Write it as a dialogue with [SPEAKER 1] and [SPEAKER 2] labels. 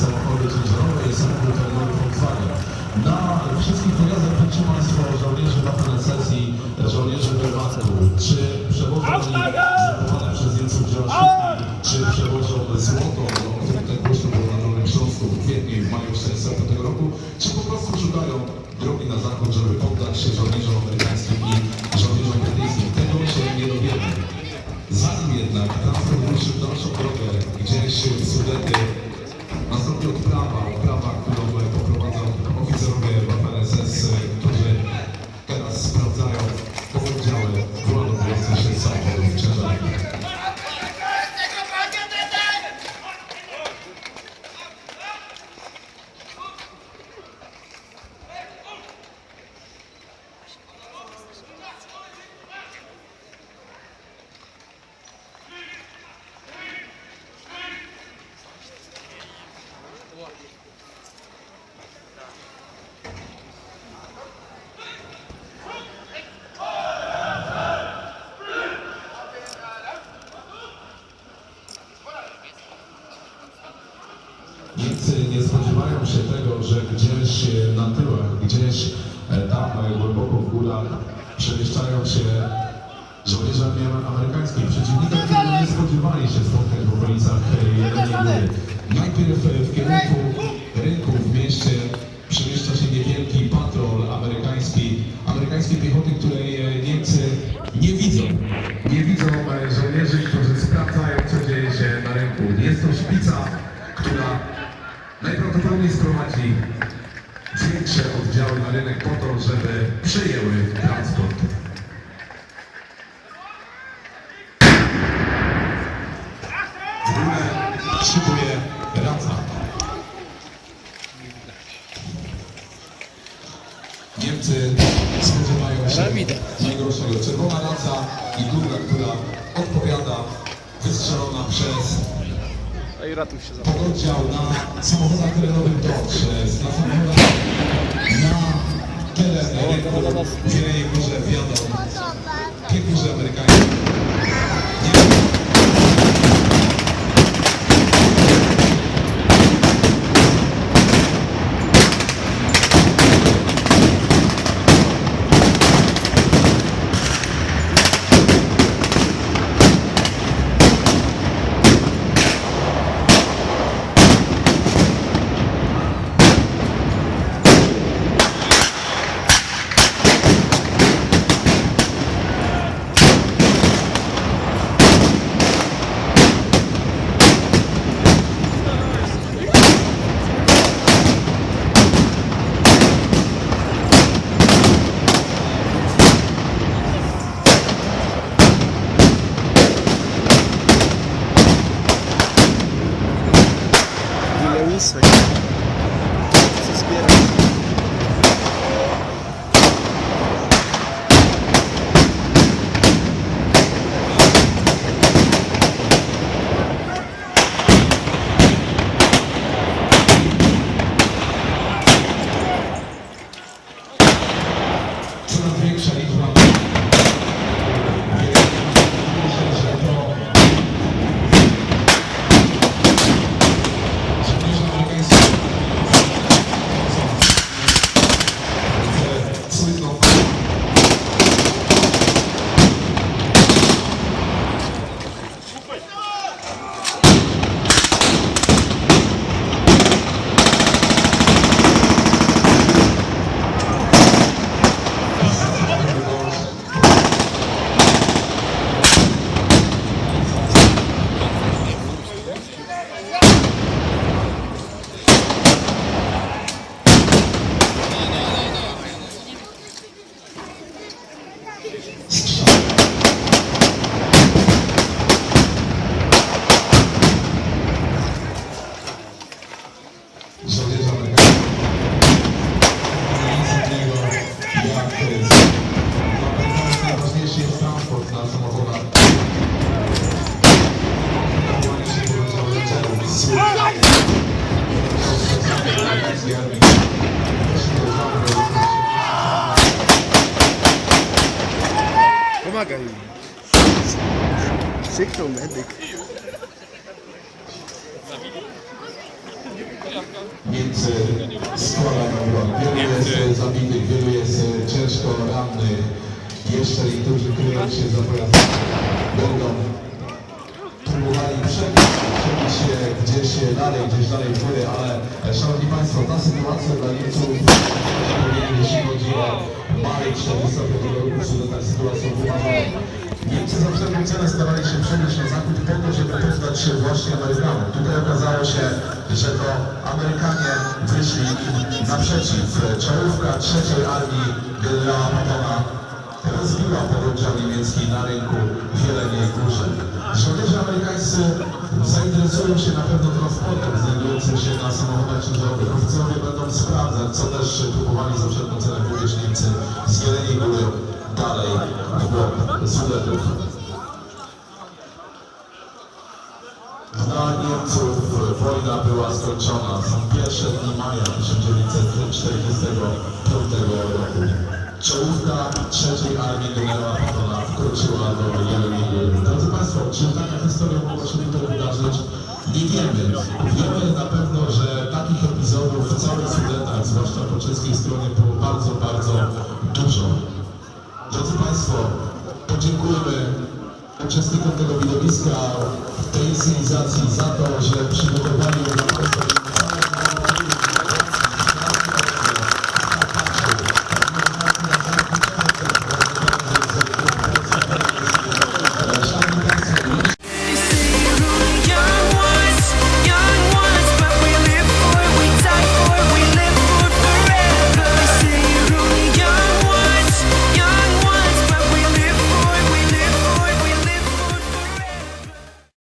[SPEAKER 1] samochody ciężarowe i samochód Volkswagen. Na wszystkich pojazdach widzicie Państwo żołnierzy Waffen-SS i żołnierzy Wehrmachtu. Czy przewożą zdobywane przez Niemców dzieła sztuki, czy przewożą złoto, o którym tak głośno było na Dolnym Śląsku w kwietniu w maju 1945 roku, czy po prostu szukają drogi na zachód, żeby poddać się żołnierzom amerykańskim i żołnierzom brytyjskim. Tego się nie dowiemy. Zanim jednak transport ruszy w dalszą drogę, górach przemieszczają się żołnierze armii amerykańskiej. Przeciwnika, którego nie spodziewali się spotkać w okolicach Jeleniej Góry. Najpierw e, w kierunku rynku w mieście przemieszcza się niewielki patrol amerykański, amerykańskiej piechoty, której e, Niemcy nie widzą. Nie widzą e, żołnierzy, którzy sprawdzają, co dzieje się na rynku. Jest to szpica, która najprawdopodobniej sprowadzi większe oddziały na rynek po to, żeby przejęły transport. W górę szykuje raca. Niemcy spodziewają się najgorszego. Czerwona raca i druga, która odpowiada, wystrzelona przez
[SPEAKER 2] A i ratuj się za
[SPEAKER 1] pododdział na samochodach terenowych Dodge, na samochodach na teren rynku w Jeleniej Górze wjadą piekurze amerykańskie.
[SPEAKER 2] Pomagaj mi. Krzyknął medyk.
[SPEAKER 1] E, składają broń. Wielu jest e, zabitych, wielu jest e, ciężko rannych. Jeszcze niektórzy kryją się za pojazdami. Będą próbowali przebić, przebić się gdzieś dalej, gdzieś dalej w góry, ale e, Szanowni Państwo, ta sytuacja dla Niemców, jeśli chodzi o maj 45 roku, ta sytuacja była Niemcy za wszelką cenę starali się przenieść na zachód po to, żeby poddać się właśnie Amerykanom. Tutaj okazało się, że to Amerykanie wyszli naprzeciw. Czołówka trzeciej armii generała Pattona rozbiła pododdział niemiecki na rynku w Jeleniej Górze. Żołnierze amerykańscy zainteresują się na pewno transportem znajdującym się na samochodach ciężarowych. Oficerowie będą sprawdzać, co też próbowali za wszelką cenę wywieźć Niemcy z Jeleniej Góry dalej głąb Sudetów. Dla Niemców wojna była skończona. Są pierwsze dni maja 1945 roku. Czołówka trzeciej armii generała Pattona wkroczyła do Jeleniej Góry. Drodzy Państwo, czy taka historia mogła się tutaj wydarzyć? Nie wiemy. Wiemy na pewno, że takich epizodów w całych Sudetach, zwłaszcza po czeskiej stronie, było bardzo, bardzo dużo. Drodzy Państwo, podziękujmy uczestnikom tego widowiska tej inscenizacji za to, że Państwa